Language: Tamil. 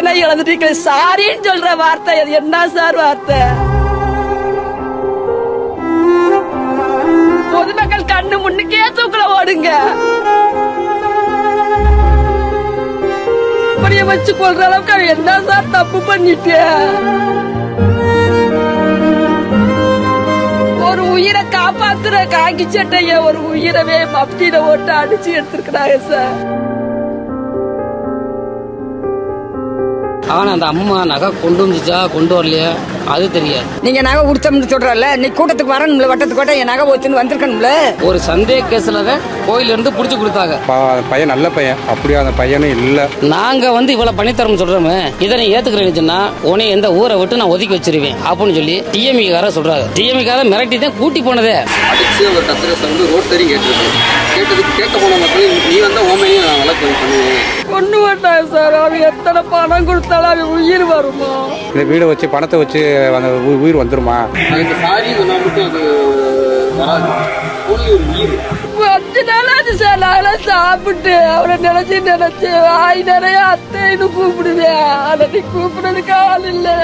பையனை இழந்துட்டீங்க சாரின்னு சொல்ற வார்த்தை அது என்ன சார் வார்த்தை? பொதுமக்கள் கண்ணு முன்னுக்கே தூக்கல ஓடுங்க. அப்படியே வச்சு கொள்ற அளவுக்கு என்ன சார் தப்பு பண்ணிட்டு? ஒரு உயிரை காப்பாத்துற காக்கி சட்டைய ஒரு உயிரவே மப்தியில ஓட்டு அடிச்சு எடுத்திருக்கிறாங்க சார். ஆனா அந்த அம்மா நகை கொண்டு வந்துச்சா கொண்டு வரலையா? அது தெரியாது. நீங்க நகை கொடுத்தோம்னு சொல்றல நீ கூட்டத்துக்கு வரணும்ல வட்டத்துக்கு வட்ட என் நகை போச்சுன்னு வந்திருக்கணும்ல? ஒரு சந்தேக கேஸ்ல கோயில இருந்து புடிச்சு கொடுத்தாங்க. பையன் நல்ல பையன். அப்படியே அந்த பையனும் இல்லை. நாங்க வந்து இவ்வளவு பண்ணித்தரோம் சொல்றோமே இதை நீ ஏத்துக்கிறேன்னு சொன்னா உன்னை எந்த ஊரை விட்டு நான் ஒதுக்கி வச்சிருவேன் அப்படின்னு சொல்லி டிஎம்இ கார சொல்றாங்க டிஎம்இ கார மிரட்டி தான் கூட்டி போனதே. அடிச்சு ஒரு கத்திரஸ் வந்து ரோட் தறி கேட்டிருக்கு. கேட்டதுக்கு கேட்க போன மக்கள் நீ வந்தா ஓமையும் பண்ணுவேன் கொண்டு வந்தாங்க சார். அவன் எத்தனை பணம் கொடுத்தாலும் அவன் உயிர் வருமா? இந்த வீடை வச்சு பணத்தை வச்சு அந்த உயிர் வந்துருமா? அதுக்கு சாரி சொன்னா மட்டும் அது வராது. only ஒரு உயிர். அஞ்சு நாள் ஆச்சு சார். நாங்களாம் சாப்பிட்டு அவரை நினைச்சு நினைச்சு வாய் நிறைய அத்தைன்னு கூப்பிடுவேன். அதை நீ கூப்பிடுறதுக்கு ஆள் இல்லை.